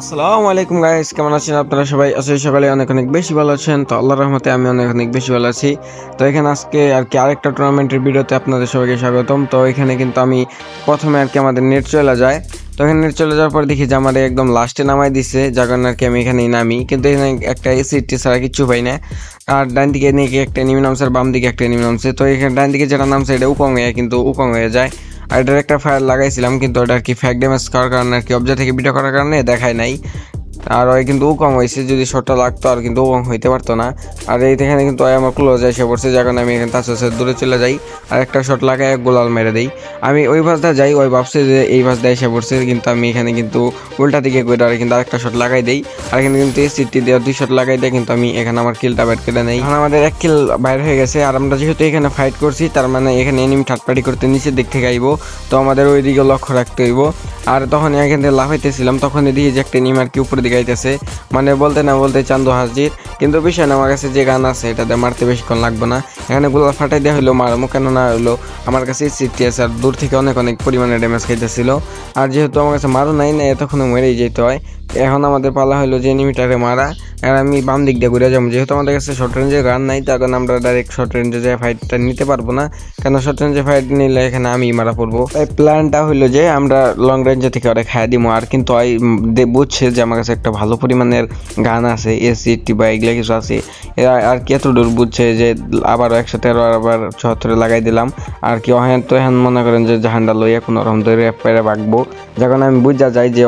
আসসালামু আলাইকুম গাইস, কেমন আছেন আপনারা সবাই? আসলে সকালে অনেক অনেক বেশি ভালো আছেন। তো আল্লাহর রহমতে আমি অনেক অনেক বেশি ভালো আছি। তো এখানে আজকে আর কি আরেকটা টুর্নামেন্টের ভিডিওতে আপনাদের সবাইকে স্বাগতম। তো এখানে কিন্তু আমি প্রথমে আর কি আমাদের নেট চলে যায়। তো এখানে নেট চলে যাওয়ার পর দেখি যে আমার একদম লাস্টে নামাই দিছে, যার কারণে আর কি আমি এখানেই নামি। কিন্তু এখানে একটা এসিটি ছাড়া কিচ্ছু পাই না। আর ডান দিকে নাকি একটা এনিমি নামছে আর বাম দিকে একটা এনিমি নামছে তো এখানে ডান দিকে যেটা নামছে, এটা উকং হয়ে কিন্তু উকং হয়ে যায়। আর এটার একটা ফায়ার লাগাইছিলাম, কিন্তু ওটা আর কি ফ্যাক ড্যামেজ করার কারণে আর কি অবজা থেকে ভিডিও করার কারণে দেখায় নাই। আর ওই কিন্তু ও কম হয়েছে যদি শটটা লাগতো আর কিন্তু ও কম হইতে পারতো না। আর এই এখানে কিন্তু ওই আমার ক্লোজ এসে পড়ছে কারণে আমি এখানে তার সাথে দূরে চলে যাই, আর একটা শট লাগাই গোলাল মেরে দেই। আমি ওই ভাসটা যাই, ওই ভাবছে যে এই ভাসটা এসে পড়ছে, কিন্তু আমি এখানে কিন্তু উল্টা দিকে করে আর কিন্তু আরেকটা শট লাগাই দেই। আর এখানে কিন্তু এই সিটি দিয়ে দুই শট লাগাই দেয় কিন্তু আমি এখানে আমার কিলটা ব্যাট কেটে নেই। এখন আমাদের এক কিল বাইর হয়ে গেছে, আর আমরা যেহেতু এখানে ফাইট করছি, তার মানে এখানে এনিমি থার্ড পার্টি করতে নিচের দিক থেকে আইবো, তো আমাদের ওই দিকে লক্ষ্য রাখতে হইব। আর তখন এখান লাফাইতেছিলাম তখন দেখি যে একটা নিম আর কি উপরে দিকে আইতেছে মানে বলতে না বলতে চান্দু হাজির কিন্তু বিষয় না, আমার কাছে যে গান আছে, এটাতে মারতে বেশিক্ষণ লাগবে না। এখানে গোলা ফাটাই দেওয়া হলো মারমো কেন না হলো আমার কাছে সিটি আছে, আর দূর থেকে অনেক অনেক পরিমাণে ড্যামেজ খাইতেছিল। আর যেহেতু আমার কাছে মারো নাই, না, এতক্ষণ মেরেই যেতে হয়। এখন আমাদের পালা হলো যে এনিমিটারে মারা, আর আমি বাম দিক দিয়ে ঘুরে যাব। যেহেতু আমাদের কাছে শর্ট রেঞ্জের গান নাই, তার কারণে আমরা ডাইরেক্ট শর্ট রেঞ্জে যে ফাইটটা নিতে পারব না। কেন শর্ট রেঞ্জে ফাইট নিলে এখানে আমি মারা পড়ব। এই প্ল্যানটা হলো যে আমরা লং রেঞ্জে থেকে ওরা খাইয়া দিব আর কিন্তু বুঝছে যে আমার কাছে একটা ভালো পরিমাণের গান আছে এসি টি বা এগুলো কিছু আছে। আর কি এত দূর বুঝছে যে আবারও একসাথে আরও আবার চুয়াত্তরে লাগাই দিলাম। আর কি ওহেন তো এখন মনে করেন যে জাহান্ডা লইয়া কোনো রকম ধরে বাঁকবো। যখন আমি বুঝা যাই যে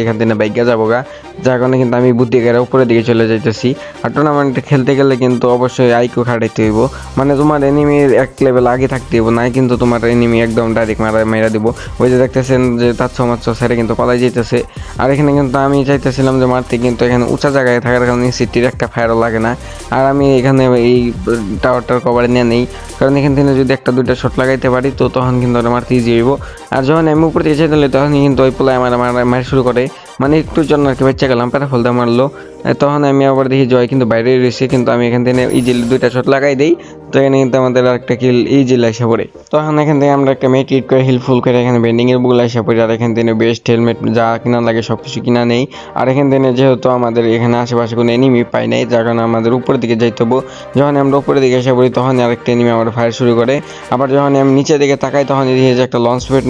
এখান থেকে বাইকে যাব গা। যার কারণে কিন্তু আমি বুদ্ধি করে উপরের দিকে চলে যাইতেছি। আর টুর্নামেন্টে খেলতে গেলে কিন্তু অবশ্যই আইকো খাটাইতে হইব। মানে তোমার এনিমির এক লেভেল আগে থাকতে হইব, নাই কিন্তু তোমার এনিমি একদম ডাইরেক্ট মারা মেরা দিব। ওই যে দেখতেছেন যে তাচ্ছ মাচ্ছ স্যারে কিন্তু পালাই যাইতেছে। আর এখানে কিন্তু আমি চাইতেছিলাম যে মারতে, কিন্তু এখানে উঁচা জায়গায় থাকার কারণে সিটির একটা ফায়ারও লাগে না। আর আমি এখানে এই টাওয়ারটার কভার নিয়ে নেই। কারণ এখান থেকে যদি একটা দুইটা শট লাগাইতে পারি, তো তখন কিন্তু ওটা মারতে ইজি হইব। আর যখন আমি উপর থেকে চাইতে তখন কিন্তু ওই পোলায় আমার আমার মার শুরু করে। মানে একটু জন্য আর কি বাচ্চা গেলাম প্যারা ফলতে মারলো। তখন আমি আবার দেখি জয় কিন্তু বাইরে রয়েছে, কিন্তু আমি এখান থেকে ইজিলি দুইটা শট লাগাই দিই, তো এখানে কিন্তু আমাদের আরেকটা কিল ইজিলি এসে পড়ে। তখন এখান থেকে আমরা একটা মেট ইট করে হিল ফুল করে এখানে বেন্ডিং এর বুগুলো এসে পড়ি, আর এখান থেকে বেস্ট হেলমেট যা কিনা লাগে সব কিছু কিনা নেই। আর এখান থেকে যেহেতু আমাদের এখানে আশেপাশে কোনো এনিমি পাই নাই, যার কারণে আমাদের উপরের দিকে যাইতে হব। যখন আমরা উপরের দিকে এসে পড়ি তখন আরেকটা এনিমি আমার ফায়ার শুরু করে। আবার যখন আমি নিচের দিকে তাকাই তখন দেখি যে একটা লঞ্চ পেট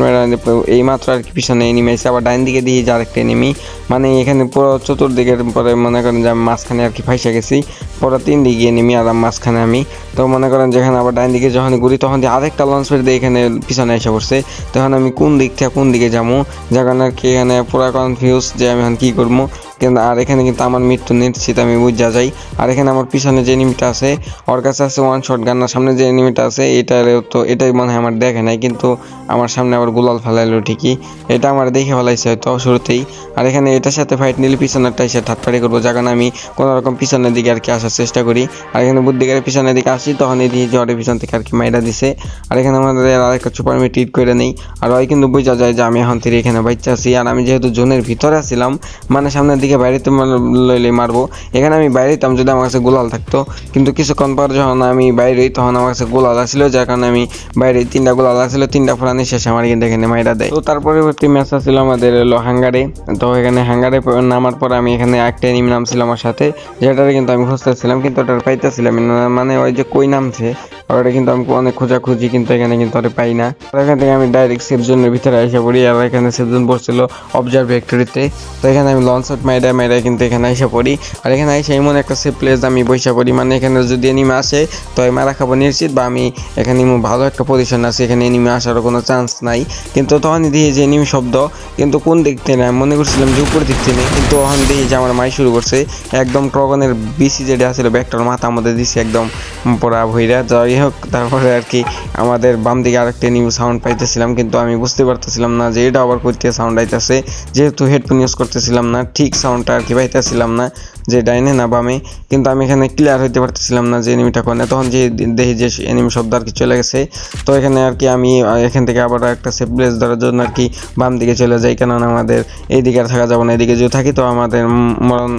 এই মাত্র আর কি পিছনে এনিমি আছে আবার ডাইন দিকে দিয়ে যে আরেকটা এনিমি মানে এখানে পুরো চতুর্দিকের পরে মনে করেন যে আমি মাঝখানে আর কি ফাইসা গেছি, পরে তিন দিকে গিয়ে নেমে আলাম মাঝখানে আমি। তো মনে করেন যেখানে আবার ডাইন দিকে যখন ঘুরি, তখন দিয়ে আরেকটা লঞ্চ পেট দিয়ে এখানে পিছনে এসে পড়ছে। তখন আমি কোন দিক থেকে কোন দিকে যাব, যার কারণে আর কি এখানে পুরো কনফিউজ যে আমি এখন কী করব। কিন্তু আর এখানে কিন্তু আমার মৃত্যু নিশ্চিত, আমি বুঝা যাই। আর এখানে আমার পিছনে যে এনিমিটা আছে, ওর কাছে আছে ওয়ান শট গান্নার সামনে যে এনিমিটা আছে, এটার তো, এটাই মনে হয় আমার দেখে নাই, কিন্তু আমার সামনে আবার গুলাল ফেলাইলো ঠিকই। এটা আমার দেখে ফেলাইছে হয়তো শুরুতেই। আর এখানে এটার সাথে ফাইট নিলে পিছনেরটা এসে ঠাটপাড়ি করব। যখন আমি কোনো রকম পিছনের দিকে আর কি আসার চেষ্টা করি। আর এখানে বুদ্ধি করে পিছনের দিকে আসি, তখন এই দিয়ে জ্বরে পিছন থেকে আর কি মাইরা দিছে। আর এখানে আমাদের আরেকটা সুপার আমি ট্রিট করে নেই। আর ওই কিন্তু বোঝা যায় যে আমি এখন থেকে এখানে বাচ্চা আছি। আর আমি যেহেতু জোনের ভিতরে আছিলাম মানে সামনের দিকে বাইরেতে লইলে মারবো। এখানে আমি বাইরে যেতাম যদি আমার কাছে গোলাল থাকতো, কিন্তু কিছুক্ষণ পর যখন আমি বাইরে, তখন আমার কাছে গোলাল আসছিল যার কারণে আমি বাইরে তিনটা গোলাল আসছিল তিনটা ফুরানি শেষে আমার কিন্তু এখানে মাইরা দেয়। তো তার পরবর্তী ম্যাচ আসছিল আমাদের হলো হাঙ্গারে। তো এখানে হাঙ্গারে নামার পর আমি এখানে একটা এনিমি নামছিল আমার সাথে, যেটারে কিন্তু আমি খুঁজতেছিলাম, কিন্তু ওটা পাইতেছিলাম মানে ওই যে কই নামছে ওটা কিন্তু আমি অনেক খোঁজাখুঁজি কিন্তু এখানে কিন্তু ওটা পাই না। আর এখান থেকে আমি ডাইরেক্ট সেফ জোনের ভিতরে এসে পড়ি, আর এখানে সেফ জোন পড়ছিল অবজার্ভ ফ্যাক্টরিতে তো। এখানে আমি লঞ্চ শট মাইরা মাইরা কিন্তু এখানে এসে পড়ি। আর এখানে এসে এমন একটা সেফ প্লেস আমি বসে পড়ি মানে এখানে যদি এনিমে আসে, তো আমি মারা খাব নিশ্চিত, বা আমি এখানে ভালো একটা পজিশন আছে, এখানে এনিমে আসারও কোনো চান্স নাই। কিন্তু তখন দিয়ে যে এনিমি শব্দ, কিন্তু কোন দিক থেকে না, মনে করছিলাম যে উপর দিক থেকে, কিন্তু তখন দেখি যে আমার মাই শুরু করছে। একদম ট্রগনের বিসি যেটা আছিল ব্যাগটার মাথা আমাদের দিছে একদম পড়া ভইরা যাই হোক তারপরে আর কি আমাদের বাম দিকে আরেকটা নিউ সাউন্ড পাইতেছিলাম, কিন্তু আমি বুঝতে পারতেছিলাম না যে এটা আবার করতে সাউন্ড আইতেছে। যেহেতু হেডফোন ইউজ করতেছিলাম না, ঠিক সাউন্ডটা আর কি পাইতেছিলাম না, যে ডাইনে না বামে। কিন্তু আমি এখানে ক্লিয়ার হইতে পারতেছিলাম না যে এনিমিটা কোনে। তখন যে দেখি যে এনিমি শব্দ আর কি চলে গেছে। তো এখানে আর কি আমি এখান থেকে আবার একটা সেফ প্লেস ধরার জন্য আর কি বাম দিকে চলে যাই, কেননা আমাদের এই দিকে আর থাকা যাবে না এদিকে যদি থাকি তো আমাদের মরণ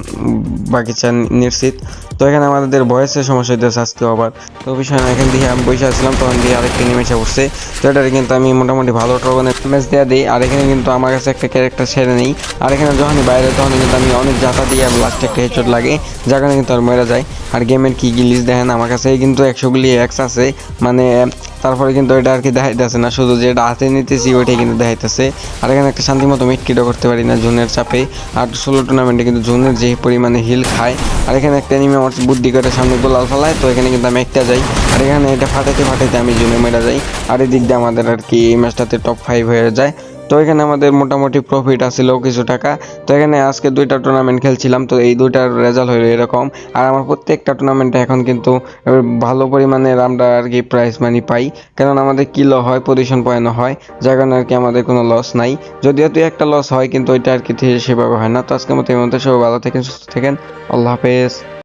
বাগিচা নিশ্চিত। তো এখানে আমাদের ভয়েসের সমস্যা হইতেছে আজকে আবার। তো বিষয় না দেখেন দিয়ে আমি বসে আসলাম তখন দিয়ে আরেকটা নিমেষে উঠছে তো এটারে কিন্তু আমি মোটামুটি ভালো ট্রগনের ম্যাচ দেওয়া দিই। আর এখানে কিন্তু আমার কাছে একটা ক্যারেক্টার ছেড়ে নেই। আর এখানে যখনই বাইরে তখন কিন্তু আমি অনেক জাতা দিয়ে লাস্টে একটা হেডশট লাগে, যার কারণে কিন্তু আর মরে যায়। আর গেমের কি গিলিস দেখেন আমার কাছে? কিন্তু একশোগুলি এক্স আছে। মানে তারপরে কিন্তু এটা আর কি দেখাইতেছে না। শুধু যেটা হাতে নিতেছি, ওইটাই কিন্তু দেখাইতেছে। আর এখানে একটা শান্তি মতো মিটকিটও করতে পারি না জুনের চাপে। আর ষোলো টুর্নামেন্টে কিন্তু জুনের যে পরিমাণে হিল খায়। আর এখানে একটা এনিমি আমার বুদ্ধি করে সামনে গোলাল ফেলায়, তো এখানে কিন্তু আমি একটা যাই। এখানে এটা ফাটাতে ফাটাইতে আমি জুনে মেরা যাই। আর এদিক দিয়ে আমাদের আর কি এই ম্যাচটাতে টপ ফাইভ হয়ে যায়। তো এখানে আমাদের মোটামুটি প্রফিট আসছিল কিছু টাকা। তো এখানে আজকে দুইটা টুর্নামেন্ট খেলছিলাম, তো এই দুইটার রেজাল্ট হলো এরকম। আর আমার প্রত্যেকটা টুর্নামেন্টে এখন কিন্তু ভালো পরিমাণের আমরা আর কি প্রাইজ মানি পাই। কারণ আমাদের কিলো হয় পজিশন পয়েন্ট হয়, যার কারণে আর কি আমাদের কোনো লস নাই। যদিও তুই একটা লস হয়, কিন্তু ওইটা আর কি সেভাবে হয় না। তো আজকের মতো এই মধ্যে সবাই ভালো থাকেন, সুস্থ থাকেন। আল্লাহ হাফেজ।